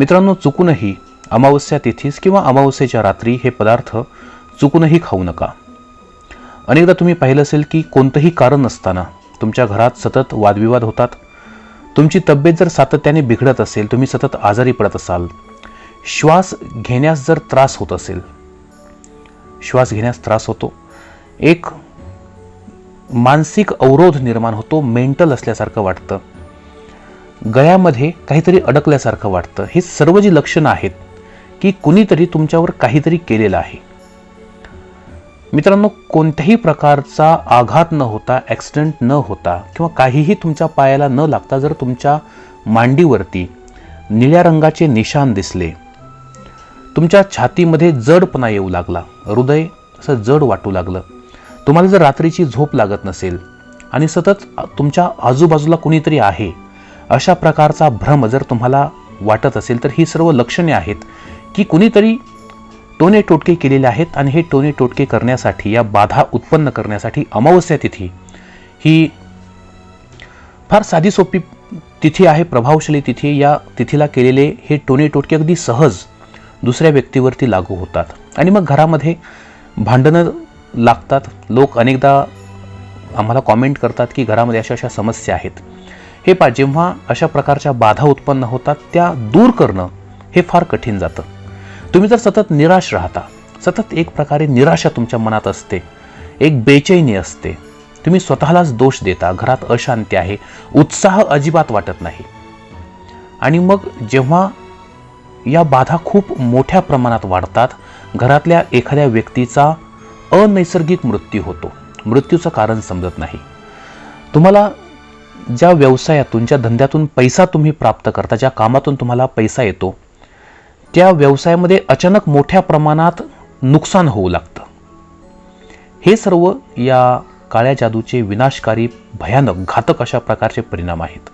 मित्रांनो चुकूनही अमावस्या तिथीस किंवा अमावस्येच्या रात्री हे पदार्थ चुकूनही खाऊ नका. अनेकदा तुम्ही पाहिलं असेल की कोणतंही कारण नसताना तुमच्या घरात सतत वादविवाद होतात. तुमची तब्येत जर सातत्याने बिघडत असेल तुम्ही सतत आजारी पडत असाल. श्वास घेण्यास जर त्रास होत असेल श्वास घेण्यास त्रास होतो. एक मानसिक अवरोध निर्माण होतो मेंटल असल्यासारखं वाटतं. गळ्यामध्ये काहीतरी अडकल्यासारखं वाटतं. हे सर्व जी लक्षणं आहेत की कुणीतरी तुमच्यावर काहीतरी केलेलं आहे. मित्रांनो कोणत्याही प्रकारचा आघात न होता ॲक्सिडेंट न होता किंवा काहीही तुमच्या पायाला न लागता जर तुमच्या मांडीवरती निळ्या रंगाचे निशान दिसले तुमच्या छातीमध्ये जडपणा येऊ लागला हृदय असं जड वाटू लागलं तुम्हाला जर रात्रीची झोप लागत नसेल आणि सतत तुमच्या आजूबाजूला कुणीतरी आहे अशा प्रकारचा भ्रम जर तुम्हाला वाटत असेल तर ही सर्व लक्षणे आहेत की कुणीतरी टोने टोटके केलेले आहेत आणि हे टोने टोटके करण्यासाठी या बाधा उत्पन्न करण्यासाठी अमावस्या तिथी. ही फार साधी सोपी तिथी आहे प्रभावशाली तिथी. या तिथीला केलेले हे टोने टोटके अगदी सहज दुसऱ्या व्यक्तीवरती लागू होतात. आणि मग घरामध्ये भांडणं लागतात. लोक अनेकदा आम्हाला कॉमेंट करतात की घरामध्ये अशा अशा समस्या आहेत. हे पा जेव्हा अशा प्रकारच्या बाधा उत्पन्न होतात त्या दूर करणं हे फार कठीण जातं. तुम्ही जर सतत निराश राहता सतत एक प्रकारे निराशा तुमच्या मनात असते एक बेचैनी असते तुम्ही स्वतःलाच दोष देता घरात अशांती आहे उत्साह अजिबात वाटत नाही. आणि मग जेव्हा या बाधा खूप मोठ्या प्रमाणात वाढतात घरातल्या एखाद्या व्यक्तीचा अनैसर्गिक मृत्यू होतो. मृत्यूचं कारण समजत नाही. तुम्हाला ज्या व्यवसायातून ज्या धंद्यातून पैसा तुम्ही प्राप्त करता ज्या कामातून तुम्हाला पैसा येतो त्या व्यवसायामध्ये अचानक मोठ्या प्रमाणात नुकसान होऊ लागतं. हे सर्व या काळ्या जादूचे विनाशकारी भयानक घातक अशा प्रकारचे परिणाम आहेत.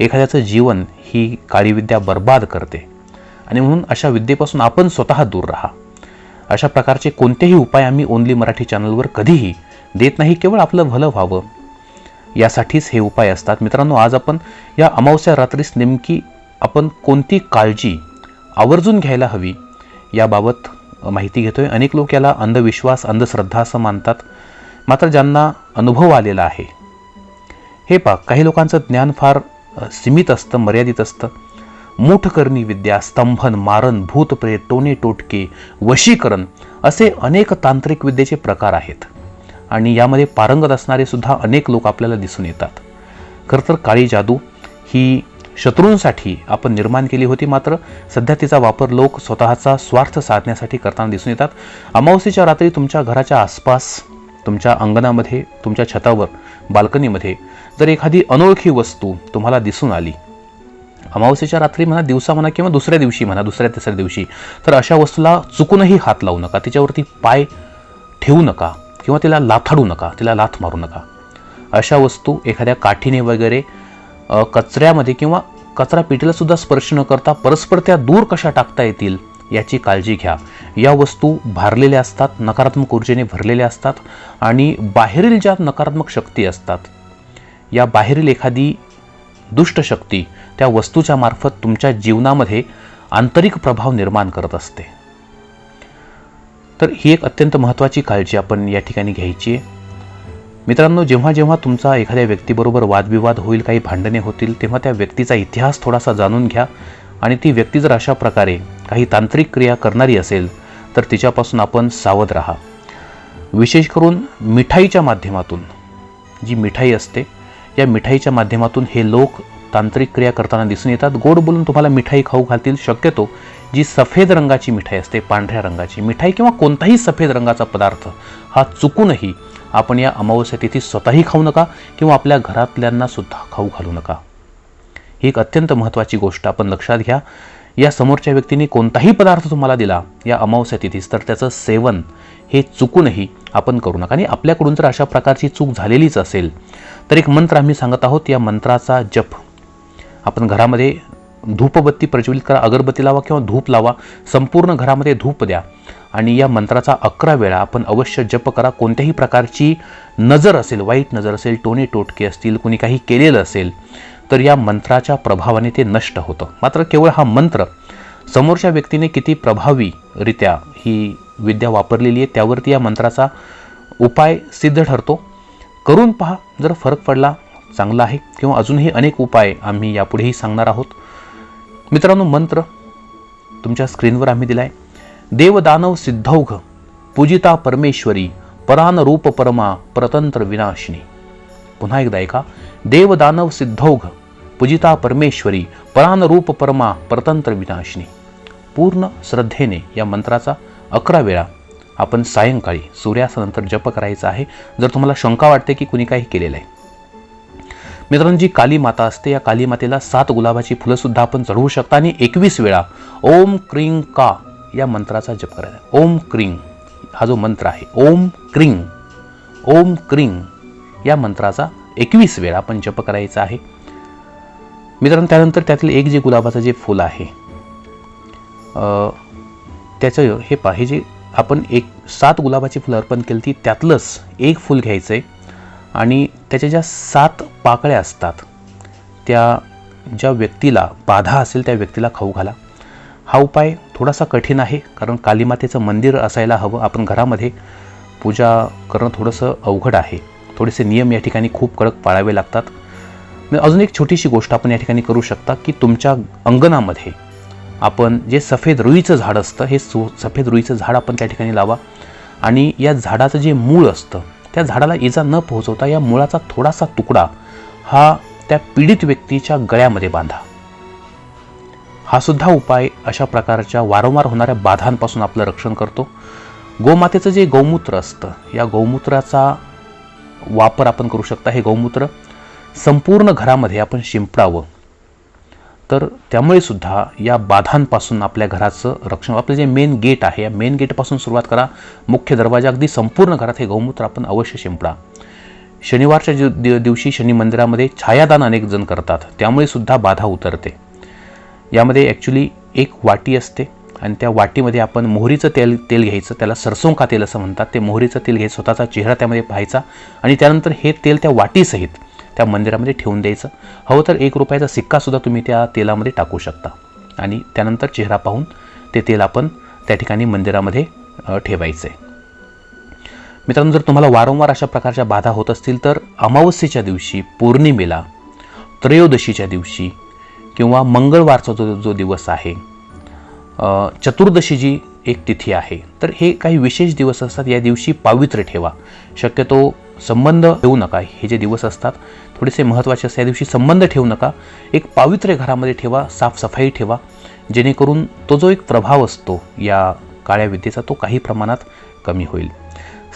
एखाद्याचं जीवन ही काळी विद्या बर्बाद करते. आणि म्हणून अशा विद्येपासून आपण स्वतः दूर राहा. अशा प्रकारचे कोणतेही उपाय आम्ही ओनली मराठी चॅनलवर कधीही देत नाही केवळ आपलं भलं व्हावं. यासाठीच हे उपाय असतात. मित्रांनो आज आपण या अमावस्या रात्रीस नेमकी आपण कोणती काळजी आवर्जून घ्यायला हवी याबाबत माहिती घेतोय. अनेक लोक याला अंधविश्वास अंधश्रद्धा असं मानतात. मात्र ज्यांना अनुभव आलेला आहे हे पा काही लोकांचं ज्ञान फार सीमित असतं मर्यादित असतं. मूठकरणी विद्या स्तंभन मारण भूतप्रेत टोने टोटके वशीकरण असे अनेक तांत्रिक विद्येचे प्रकार आहेत. आणि यामध्ये पारंगत असणारे सुद्धा अनेक लोक आपल्याला दिसून येतात. खरं तर काळी जादू ही शत्रूंसाठी आपण निर्माण केली होती मात्र सध्या तिचा वापर लोक स्वतःचा स्वार्थ साधण्यासाठी करताना दिसून येतात. अमावस्येच्या रात्री तुमच्या घराच्या आसपास तुमच्या अंगणामध्ये तुमच्या छतावर बाल्कनीमध्ये जर एखादी अनोळखी वस्तू तुम्हाला दिसून आली अमावस्येच्या रात्री म्हणा दिवसा म्हणा किंवा दुसऱ्या दिवशी म्हणा दुसऱ्या तिसऱ्या दिवशी तर अशा वस्तूला चुकूनही हात लावू नका तिच्यावरती पाय ठेवू नका. किंवा तिला लाथाडू नका तिला लाथ मारू नका. अशा वस्तू एखाद्या काठीने वगैरे कचऱ्यामध्ये किंवा कचरा पेटीलासुद्धा स्पर्श न करता परस्पर त्या दूर कशा टाकता येतील याची काळजी घ्या. या वस्तू भारलेल्या असतात नकारात्मक ऊर्जेने भरलेल्या असतात आणि बाहेरील ज्या नकारात्मक शक्ती असतात या बाहेरील एखादी दुष्ट शक्ती त्या वस्तूच्या मार्फत तुमच्या जीवनामध्ये आंतरिक प्रभाव निर्माण करत असते. तर ही एक अत्यंत महत्त्वाची काळजी आपण या ठिकाणी घ्यायची आहे. मित्रांनो जेव्हा जेव्हा तुमचा एखाद्या व्यक्तीबरोबर वादविवाद होईल काही भांडणे होतील तेव्हा त्या व्यक्तीचा इतिहास थोडासा जाणून घ्या आणि ती व्यक्ती जर अशा प्रकारे काही तांत्रिक क्रिया करणारी असेल तर तिच्यापासून आपण सावध राहा. विशेष करून मिठाईच्या माध्यमातून जी मिठाई असते या मिठाईच्या माध्यमातून हे लोक तांत्रिक क्रिया करताना दिसून येतात. गोड बोलून तुम्हाला मिठाई खाऊ घालतील. शक्यतो जी सफेद रंगाची मिठाई असते पांढऱ्या रंगाची मिठाई किंवा कोणताही सफेद रंगाचा पदार्थ हा चुकूनही आपण या अमावस्या तिथी स्वतःही खाऊ नका किंवा आपल्या घरातल्यांना सुद्धा खाऊ घालू नका. ही एक अत्यंत महत्त्वाची गोष्ट आपण लक्षात घ्या. या समोरच्या व्यक्तीने कोणताही पदार्थ तुम्हाला दिला या अमावस्या तिथीस तर त्याचं सेवन हे चुकूनही आपण करू नका. आणि आपल्याकडून जर अशा प्रकारची चूक झालेलीच असेल तर एक मंत्र आम्ही सांगत आहोत. या मंत्राचा जप आपण घरामध्ये धूपबत्ती प्रज्वलित करा अगरबत्ती लावा किंवा धूप लावा संपूर्ण घरामध्ये धूप द्या. आणि या मंत्राचा अकरा वेळा आपण अवश्य जप करा. कोणत्याही प्रकारची नजर असेल वाईट नजर असेल टोने टोटके असतील कुणी काही केलेलं असेल तर या मंत्राच्या प्रभावाने ते नष्ट होतं. मात्र केवळ हा मंत्र समोरच्या व्यक्तीने किती प्रभावीरित्या ही विद्या वापरलेली आहे त्यावरती या मंत्राचा उपाय सिद्ध ठरतो. करून पहा जर फरक पडला चांगला आहे किंवा अजूनही अनेक उपाय आम्ही यापुढेही सांगणार आहोत. मित्रांनो मंत्र तुमच्या स्क्रीनवर आम्ही दिलाय. देवदानव सिद्धौघ पूजिता परमेश्वरी परान रूप परमा परतंत्र विनाशिनी. पुन्हा एकदा ऐका. देवदानव सिद्धौघ पूजिता परमेश्वरी परान रूप परमा परतंत्र विनाशिनी. पूर्ण श्रद्धेने या मंत्राचा अकरा वेळा आपण सायंकाळी सूर्यास्तानंतर जप करायचा आहे. जर तुम्हाला शंका वाटते की कुणी काही केलेलं आहे मित्रांनो जी काली माता असते या काली मातेला सात गुलाबाची फुलं सुद्धा आपण चढवू शकता आणि एकवीस वेळा ओम क्रिंग का या मंत्राचा जप करायचा ओम क्रिंग हा जो मंत्र आहे ओम क्रिंग ओम क्रिंग या मंत्राचा एकवीस वेळा आपण जप करायचा आहे. मित्रांनो त्यानंतर त्यातील एक जे गुलाबाचं जे फुल आहे त्याचं हे पा हे जे आपण एक सात गुलाबाची फुलं अर्पण केली ती त्यातलंच एक फुल घ्यायचं आहे आणि त्याच्या ज्या सात पाकळ्या असतात त्या ज्या व्यक्तीला बाधा असेल त्या व्यक्तीला खाऊ घाला. हा उपाय थोडासा कठीण आहे कारण कालीमातेचं मंदिर असायला हवं. आपण घरामध्ये पूजा करणं थोडंसं अवघड आहे. थोडेसे नियम या ठिकाणी खूप कडक पाळावे लागतात. मग अजून एक छोटीशी गोष्ट आपण या ठिकाणी करू शकता की तुमच्या अंगणामध्ये आपण जे सफेद रुईचं झाड असतं हे सु सफेद रुईचं झाड आपण त्या ठिकाणी लावा. आणि या झाडाचं जे मूळ असतं त्या झाडाला इजा न पोहोचवता या मुळाचा थोडासा तुकडा हा त्या पीडित व्यक्तीच्या गळ्यामध्ये बांधा. हा सुद्धा उपाय अशा प्रकारच्या वारंवार होणाऱ्या बाधांपासून आपलं रक्षण करतो. गोमातेचं जे गौमूत्र असतं या गौमूत्राचा वापर आपण करू शकता. हे गौमूत्र संपूर्ण घरामध्ये आपण शिंपडावं. तर त्यामुळे सुद्धा या बाधांपासून आपल्या घराचं रक्षण आपलं जे मेन गेट आहे या मेन गेटपासून सुरुवात करा. मुख्य दरवाजा अगदी संपूर्ण घरात हे गौमूत्र आपण अवश्य शिंपडा. शनिवारच्या दिव- दिवशी शनी मंदिरामध्ये छायादान अनेक जण करतात. त्यामुळे सुद्धा बाधा उतरते. यामध्ये ॲक्च्युली एक वाटी असते आणि त्या वाटीमध्ये आपण मोहरीचं तेल तेल घ्यायचं. त्याला सरसों का तेल असं म्हणतात. ते मोहरीचं तेल घ्यायचं स्वतःचा चेहरा त्यामध्ये पाहायचा आणि त्यानंतर हे तेल त्या वाटीसहित त्या मंदिरामध्ये ठेवून द्यायचं. हवं तर एक रुपयाचा सिक्कासुद्धा तुम्ही त्या तेलामध्ये टाकू शकता. आणि त्यानंतर चेहरा पाहून ते तेल आपण त्या ठिकाणी मंदिरामध्ये ठेवायचं आहे मित्रांनो जर तुम्हाला वारंवार अशा प्रकारच्या बाधा होत असतील तर अमावस्येच्या दिवशी पौर्णिमेला त्रयोदशीच्या दिवशी किंवा मंगळवारचा जो जो दिवस आहे चतुर्दशी जी एक तिथी आहे तर हे काही विशेष दिवस असतात. या दिवशी पावित्र्य ठेवा. शक्यतो संबंध ठेवू नका. हे जे दिवस असतात थोडेसे महत्त्वाचे असतात. या दिवशी संबंध ठेवू नका. एक पावित्र्य घरामध्ये ठेवा साफसफाई ठेवा. जेणेकरून तो जो एक प्रभाव असतो या काळ्या विद्येचा तो काही प्रमाणात कमी होईल.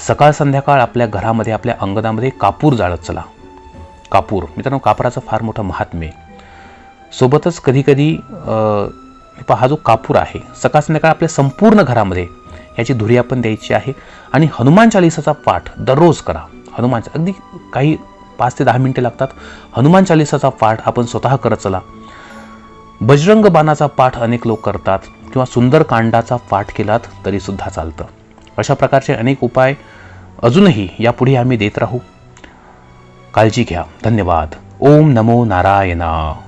सकाळ संध्याकाळ आपल्या घरामध्ये आपल्या अंगणामध्ये कापूर जाळत चला. कापूर. मित्रांनो कापराचं फार मोठं महात्म्य सोबतच कधीकधी पहा हा जो कापूर आहे सकाळ संध्याकाळ आपल्या संपूर्ण घरामध्ये याची धुरी आपण द्यायची आहे. आणि हनुमान चालिसाचा पाठ दररोज करा. हनुमान अगदी काही पाच ते दहा मिनटे लागतात. हनुमान चालिसाचा पाठ आपण स्वतः करत चला. बजरंग बाणाचा पाठ अनेक लोक करतात किंवा सुंदर कांडाचा पाठ केलात तरीसुद्धा चालतं. अशा प्रकारचे अनेक उपाय अजूनही यापुढे आम्ही देत राहू. काळजी घ्या. धन्यवाद. ओम नमो नारायणा.